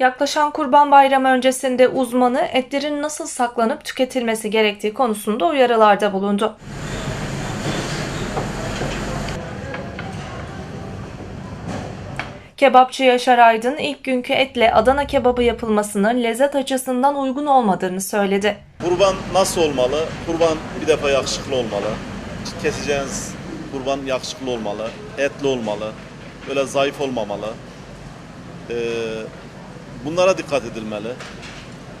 Yaklaşan Kurban Bayramı öncesinde uzmanı etlerin nasıl saklanıp tüketilmesi gerektiği konusunda uyarılarda bulundu. Kebapçı Yaşar Aydın ilk günkü etle Adana kebabı yapılmasının lezzet açısından uygun olmadığını söyledi. Kurban nasıl olmalı? Kurban bir defa yakışıklı olmalı. Keseceğiniz kurban yakışıklı olmalı. Etli olmalı. Böyle zayıf olmamalı. Ee, bunlara dikkat edilmeli.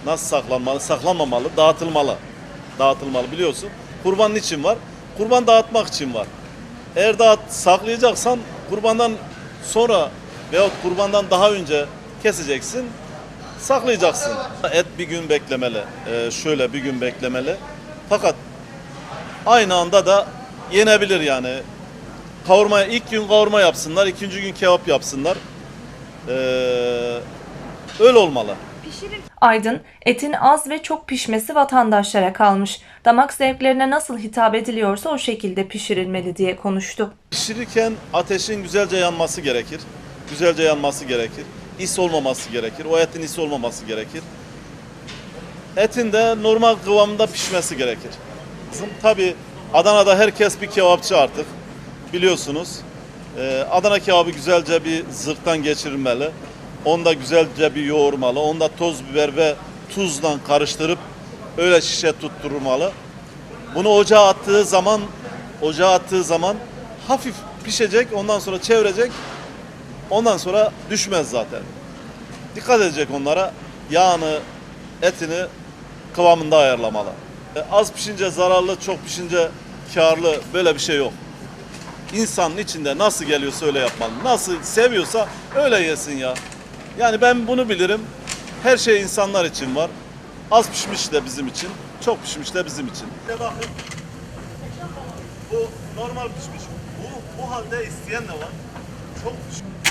Nasıl saklanmalı? Saklanmamalı, dağıtılmalı. Dağıtılmalı biliyorsun. Kurban için var? Kurban dağıtmak için var. Eğer dağıt, saklayacaksan kurbandan sonra veyahut kurbandan daha önce keseceksin saklayacaksın. Et bir gün beklemeli. Ee, şöyle bir gün beklemeli. Fakat aynı anda da yenebilir yani. Kavurmaya ilk gün kavurma yapsınlar, ikinci gün kebap yapsınlar. Ee, öyle olmalı. Aydın, etin az ve çok pişmesi vatandaşlara kalmış. Damak zevklerine nasıl hitap ediliyorsa o şekilde pişirilmeli diye konuştu. Pişirirken ateşin güzelce yanması gerekir. Güzelce yanması gerekir. İs olmaması gerekir. O etin is olmaması gerekir. Etin de normal kıvamında pişmesi gerekir. Tabi Adana'da herkes bir kebapçı artık. Biliyorsunuz. Ee, Adana kebabı güzelce bir zırhtan geçirilmeli. Onu da güzelce bir yoğurmalı. Onu da toz biber ve tuzla karıştırıp öyle şişe tutturmalı. Bunu ocağa attığı zaman ocağa attığı zaman hafif pişecek. Ondan sonra çevirecek. Ondan sonra düşmez zaten. Dikkat edecek onlara. Yağını, etini kıvamında ayarlamalı. E, az pişince zararlı, çok pişince karlı böyle bir şey yok. İnsanın içinde nasıl geliyorsa öyle yapmalı. Nasıl seviyorsa öyle yesin ya. Yani ben bunu bilirim. Her şey insanlar için var. Az pişmiş de bizim için, çok pişmiş de bizim için. Bir bakın. Bu normal pişmiş. Bu bu halde isteyen de var. Çok pişmiş.